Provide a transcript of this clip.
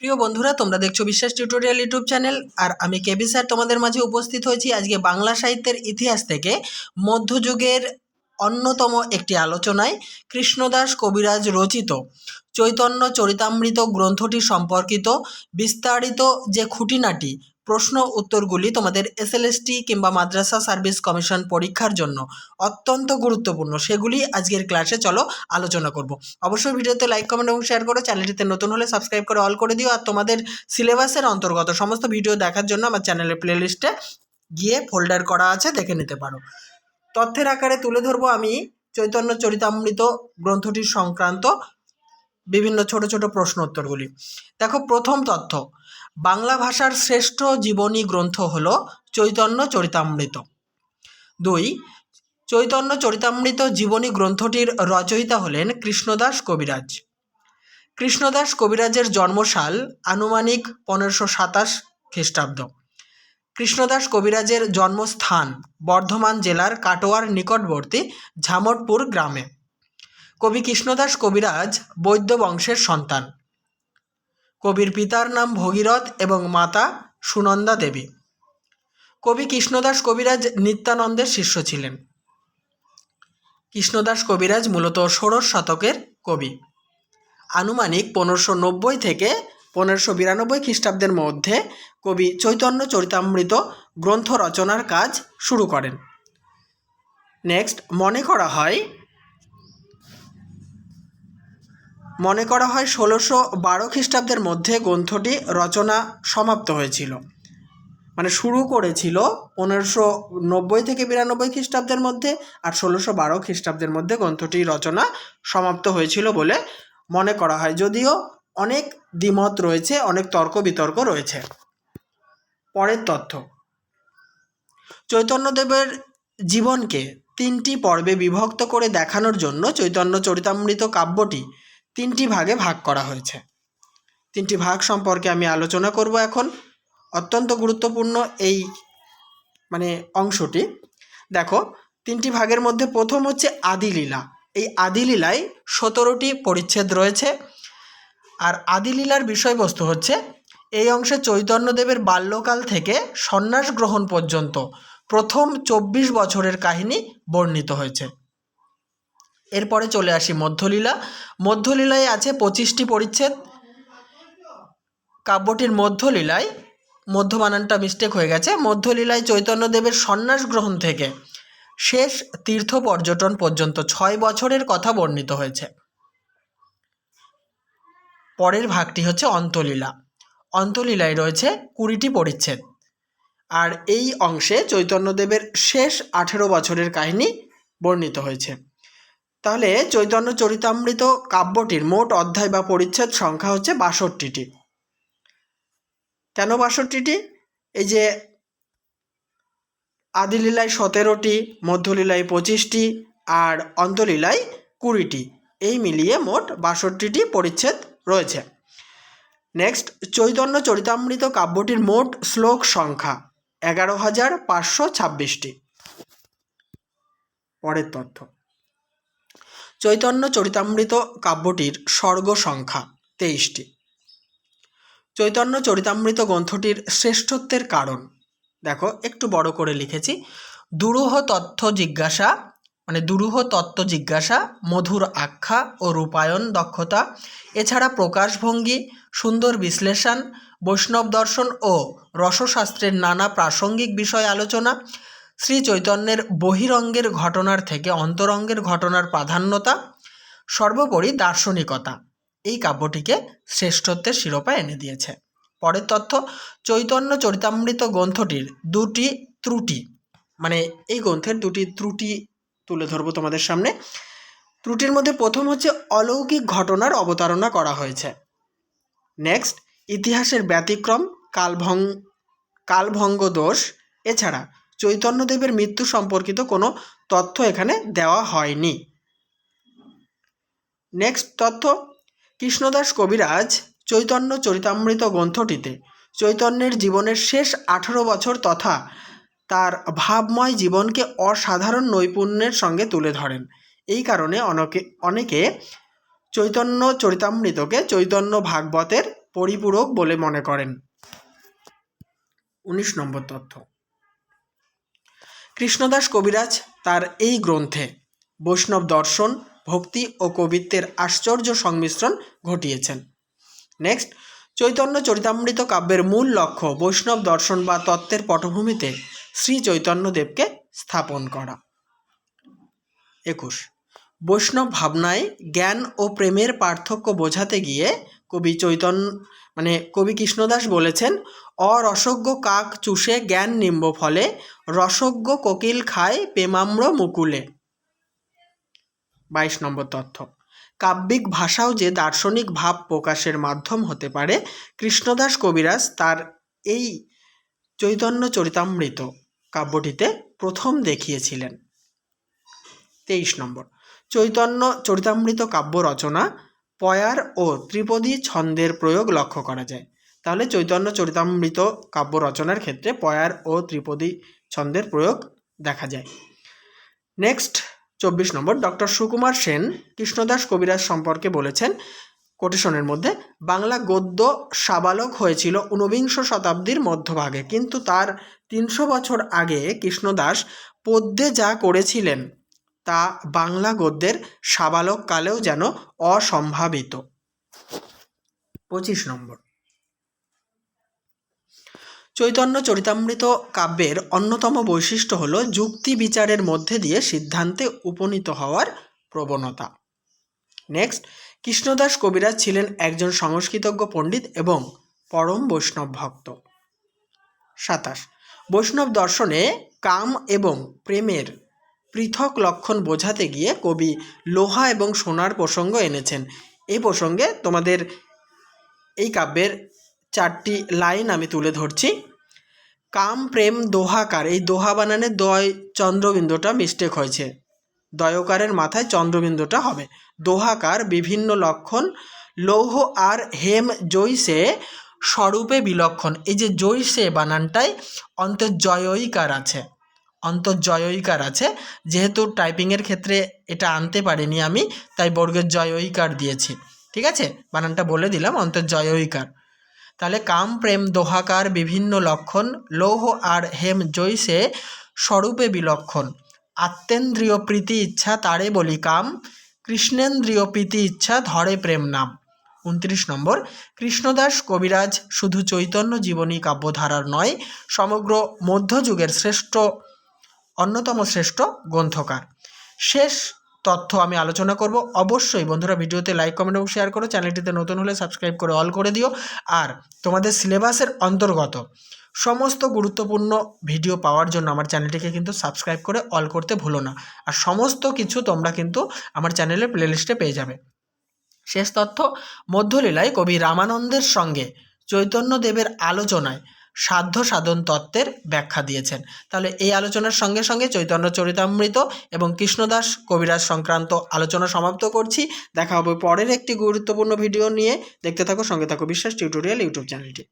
প্রিয় বন্ধুরা, তোমরা দেখছ বিশ্বাস টিউটোরিয়াল ইউটিউব চ্যানেল আর আমি কেবি স্যার তোমাদের মাঝে উপস্থিত হয়েছি আজকে বাংলা সাহিত্যের ইতিহাস থেকে। মধ্যযুগের অন্যতম একটি আলোচনায় কৃষ্ণদাস কবিরাজ রচিত। চৈতন্য চরিতামৃত গ্রন্থটি সম্পর্কিত বিস্তারিত যে খুঁটিনাটি, প্রশ্ন উত্তরগুলি তোমাদের এসএলএসটি কিংবা মাদ্রাসা সার্ভিস কমিশন পরীক্ষার জন্য অত্যন্ত গুরুত্বপূর্ণ, সেগুলি আজকের ক্লাসে চলো আলোচনা করব। অবশ্যই ভিডিওতে লাইক, কমেন্ট এবং শেয়ার করো চ্যানেলটিতে নতুন হলে সাবস্ক্রাইব করে অল করে দিও আর তোমাদের সিলেবাসের অন্তর্গত সমস্ত ভিডিও দেখার জন্য আমার চ্যানেলের প্লেলিস্টে গিয়ে ফোল্ডার করা আছে, দেখে নিতে পারো। তথ্যের আকারে তুলে ধরবো আমি চৈতন্য চরিতামৃত গ্রন্থটির সংক্রান্ত বিভিন্ন ছোট ছোট প্রশ্ন উত্তরগুলি। দেখো, প্রথম তথ্য, বাংলা ভাষার শ্রেষ্ঠ জীবনী গ্রন্থ হল চৈতন্য চরিতামৃত। দুই, চৈতন্য চরিতামৃত জীবনী গ্রন্থটির রচয়িতা হলেন কৃষ্ণদাস কবিরাজ। কৃষ্ণদাস কবিরাজের জন্মসাল আনুমানিক পনেরোশো সাতাশ খ্রিস্টাব্দ। কৃষ্ণদাস কবিরাজের জন্মস্থান বর্ধমান জেলার কাটোয়ার নিকটবর্তী ঝামটপুর গ্রামে। কবি কৃষ্ণদাস কবিরাজ বৈদ্য বংশের সন্তান। কবির পিতার নাম ভগীরথ এবং মাতা সুনন্দা দেবী। কবি কৃষ্ণদাস কবিরাজ নিত্যানন্দের শিষ্য ছিলেন। কৃষ্ণদাস কবিরাজ মূলত ষোড়শ শতকের কবি। আনুমানিক পনেরোশো নব্বই থেকে পনেরোশো বিরানব্বই খ্রিস্টাব্দের মধ্যে কবি চৈতন্য চরিতামৃত গ্রন্থ রচনার কাজ শুরু করেন। নেক্সট মনে করা হয়, মনে করা হয় ষোলোশো বারো খ্রিস্টাব্দের মধ্যে গ্রন্থটি রচনা সমাপ্ত হয়েছিল। মানে শুরু করেছিল পনেরোশো নব্বই থেকে বিরানব্বই খ্রিস্টাব্দের মধ্যে আর ষোলোশো বারো খ্রিস্টাব্দের মধ্যে গ্রন্থটি রচনা সমাপ্ত হয়েছিল বলে মনে করা হয়। যদিও অনেক দ্বিমত রয়েছে, অনেক তর্ক বিতর্ক রয়েছে। পরের তথ্য। চৈতন্যদেবের জীবনকে তিনটি পর্বে বিভক্ত করে দেখানোর জন্য চৈতন্য চরিতামৃত কাব্যটি তিনটি ভাগে ভাগ করা হয়েছে। তিনটি ভাগ সম্পর্কে আমি আলোচনা করব এখন। অত্যন্ত গুরুত্বপূর্ণ এই মানে অংশটি। দেখো, তিনটি ভাগের মধ্যে প্রথম হচ্ছে আদিলীলা। এই আদিলীলায় সতেরোটি পরিচ্ছেদ রয়েছে। আর আদিলীলার বিষয়বস্তু হচ্ছে, এই অংশে চৈতন্যদেবের বাল্যকাল থেকে সন্ন্যাস গ্রহণ পর্যন্ত প্রথম চব্বিশ বছরের কাহিনী বর্ণিত হয়েছে। এরপরে চলে আসি মধ্যলীলা। মধ্যলীলায় আছে পঁচিশটি পরিচ্ছেদ। কাব্যটির মধ্যলীলায় মধ্য মিস্টেক হয়ে গেছে। মধ্যলীলায় চৈতন্যদেবের সন্ন্যাস গ্রহণ থেকে শেষ তীর্থ পর্যটন পর্যন্ত ছয় বছরের কথা বর্ণিত হয়েছে। পরের ভাগটি হচ্ছে অন্তলীলা। অন্তলীলায় রয়েছে কুড়িটি পরিচ্ছেদ। আর এই অংশে চৈতন্যদেবের শেষ আঠেরো বছরের কাহিনী বর্ণিত হয়েছে। তাহলে চৈতন্য চরিতামৃত কাব্যটির মোট অধ্যায় বা পরিচ্ছেদ সংখ্যা হচ্ছে বাষট্টিটি। কেন বাষট্টিটি? এই যে আদিলীলায় সতেরোটি, মধ্যলীলায় পঁচিশটি আর অন্তলীলায় কুড়িটি। এই মিলিয়ে মোট বাষট্টিটি পরিচ্ছেদ রয়েছে। নেক্সট চৈতন্য চরিতামৃত কাব্যটির মোট শ্লোক সংখ্যা এগারো হাজার পাঁচশো ছাব্বিশটি। পরের তথ্য। চৈতন্য চরিতামৃত কাব্যটির স্বর্গ সংখ্যা তেইশটি। চৈতন্য চরিতামৃত গ্রন্থটির শ্রেষ্ঠত্বের কারণ। দেখো, একটু বড় করে লিখেছি। দুরূহ তথ্য জিজ্ঞাসা মানে দুরূহ তত্ত্ব জিজ্ঞাসা, মধুর আখ্যা ও রূপায়ণ দক্ষতা, এছাড়া প্রকাশভঙ্গি, সুন্দর বিশ্লেষণ, বৈষ্ণব দর্শন ও রসশাস্ত্রের নানা প্রাসঙ্গিক বিষয় আলোচনা, শ্রী চৈতন্যের বহিরঙ্গের ঘটনার থেকে অন্তরঙ্গের ঘটনার প্রাধান্যতা, সর্বোপরি দার্শনিকতা। এই কাব্যটিকে শ্রেষ্ঠত্বের শিরোপা এনে দিয়েছে। পরের তথ্য, চৈতন্য চরিতামৃত গ্রন্থটির দুটি ত্রুটি মানে এই গ্রন্থের দুটি ত্রুটি তুলে ধরবো তোমাদের সামনে। ত্রুটির মধ্যে প্রথম হচ্ছে অলৌকিক ঘটনার অবতারণা করা হয়েছে। নেক্সট ইতিহাসের ব্যতিক্রম, কালভং কালভঙ্গ দোষ এছাড়া, চৈতন্যদেবের মৃত্যু সম্পর্কিত কোনো তথ্য এখানে দেওয়া হয়নি। নেক্সট তথ্য, কৃষ্ণদাস কবিরাজ চৈতন্য চরিতামৃত গ্রন্থটিতে চৈতন্যের জীবনের শেষ আঠেরো বছর তথা তার ভাবময় জীবনকে অসাধারণ নৈপুণ্যের সঙ্গে তুলে ধরেন। এই কারণে অনেকে অনেকে চৈতন্য চরিতামৃতকে চৈতন্য ভাগবতের পরিপূরক বলে মনে করেন। উনিশ নম্বর তথ্য। কৃষ্ণদাস কবিরাজ তার এই গ্রন্থে বৈষ্ণব দর্শন, ভক্তি ও কবিত্বের আশ্চর্য সংমিশ্রণ ঘটিয়েছেন। নেক্সট, চৈতন্য চরিতামৃত কাব্যের মূল লক্ষ্য বৈষ্ণব দর্শন বা তত্ত্বের পটভূমিতে শ্রী চৈতন্যদেবকে স্থাপন করা। একুশ। বৈষ্ণব ভাবনায় জ্ঞান ও প্রেমের পার্থক্য বোঝাতে গিয়ে কবি চৈতন্য মানে কবি কৃষ্ণদাস বলেছেন, অরসজ্ঞ কাক চুষে জ্ঞান নিম্ব ফলে, রসজ্ঞ কোকিল খায় প্রেমাম্র মুকুলে। বাইশ নম্বর তথ্য। কাব্যিক ভাষাও যে দার্শনিক ভাব প্রকাশের মাধ্যম হতে পারে, কৃষ্ণদাস কবিরাজ তার এই চৈতন্য চরিতামৃত। কাব্যটিতে প্রথম দেখিয়েছিলেন। তেইশ নম্বর। চৈতন্য চরিতামৃত কাব্য রচনা পয়ার ও ত্রিপদী ছন্দের প্রয়োগ লক্ষ্য করা যায়। তাহলে চৈতন্য চরিতামৃত কাব্য রচনার ক্ষেত্রে পয়ার ও ত্রিপদী ছন্দের প্রয়োগ দেখা যায়। নেক্সট, চব্বিশ নম্বর। ডক্টর সুকুমার সেন কৃষ্ণদাস কবিরাজ সম্পর্কে বলেছেন কোটেশনের মধ্যে বাংলা গদ্য সাবালক হয়েছিল ঊনবিংশ শতাব্দীর মধ্যভাগে। কিন্তু তার তিনশো বছর আগে কৃষ্ণদাস পদ্যে যা করেছিলেন, তা বাংলা গদ্যের সাবালক কালেও যেন অসম্ভাবিত। পঁচিশ নম্বর। চৈতন্য চরিতামৃত কাব্যের অন্যতম বৈশিষ্ট্য হল যুক্তি বিচারের মধ্যে দিয়ে সিদ্ধান্তে উপনীত হওয়ার প্রবণতা। নেক্সট কৃষ্ণদাস কবিরাজ ছিলেন একজন সংস্কৃতজ্ঞ পণ্ডিত এবং পরম বৈষ্ণব ভক্ত। সাতাশ, বৈষ্ণব দর্শনে কাম এবং প্রেমের পৃথক লক্ষণ বোঝাতে গিয়ে কবি লোহা এবং সোনার প্রসঙ্গ এনেছেন। এই প্রসঙ্গে তোমাদের এই কাব্যের চারটি লাইন আমি তুলে ধরছি। কাম, প্রেম, দোহাকার, এই দোহা বানানে দয়, চন্দ্রবিন্দুটা মিস্টেক হয়েছে। দয়কারের মাথায় চন্দ্রবিন্দুটা হবে। দোহাকার বিভিন্ন লক্ষণ, লৌহ আর হেম জৈসে স্বরূপে বিলক্ষণ। এই যে জৈসে বানানটায় অন্তর্জয়ইকার আছে। অন্তর্জয়ইকার আছে। যেহেতু টাইপিংয়ের ক্ষেত্রে এটা আনতে পারিনি আমি, তাই বর্গের জয়ইকার দিয়েছি। ঠিক আছে? বানানটা বলে দিলাম, অন্তর্জয়ইকার। তাহলে কাম, প্রেম, দোহাকার, বিভিন্ন লক্ষণ, লৌহ আর হেম জৈসে স্বরূপে বিলক্ষণ। আত্মেন্দ্রিয় প্রীতি ইচ্ছা তারে বলি কাম কৃষ্ণেন্দ্রিয় প্রীতি ইচ্ছা ধরে প্রেম নাম উনত্রিশ নম্বর, কৃষ্ণদাস কবিরাজ শুধু চৈতন্য জীবনী কাব্যধারার নয়, সমগ্র মধ্যযুগের শ্রেষ্ঠ, অন্যতম শ্রেষ্ঠ গ্রন্থকার। শেষ তথ্য আমি আলোচনা করব। অবশ্যই বন্ধুরা ভিডিওতে লাইক কমেন্ট এবং শেয়ার করো। চ্যানেলটিতে নতুন হলে সাবস্ক্রাইব করে অল করে দিও। আর তোমাদের সিলেবাসের অন্তর্গত সমস্ত গুরুত্বপূর্ণ ভিডিও পাওয়ার জন্য আমার চ্যানেলটিকে কিন্তু সাবস্ক্রাইব করে অল করতে ভুলো না। আর সমস্ত কিছু তোমরা কিন্তু আমার চ্যানেলের প্লেলিস্টে পেয়ে যাবে। শেষ তথ্য, মধ্যলীলায় কবি রামানন্দের সঙ্গে চৈতন্যদেবের আলোচনায় সাধ্য সাধন তত্ত্বের ব্যাখ্যা দিয়েছেন। তাহলে এই আলোচনার সঙ্গে সঙ্গে চৈতন্য চরিতামৃত এবং কৃষ্ণদাস কবিরাজ সংক্রান্ত আলোচনা সমাপ্ত করছি। দেখা হবে পরের একটি গুরুত্বপূর্ণ ভিডিও নিয়ে। দেখতে থাকো, সঙ্গে থাকো বিশ্বাস টিউটোরিয়াল ইউটিউব চ্যানেলটি।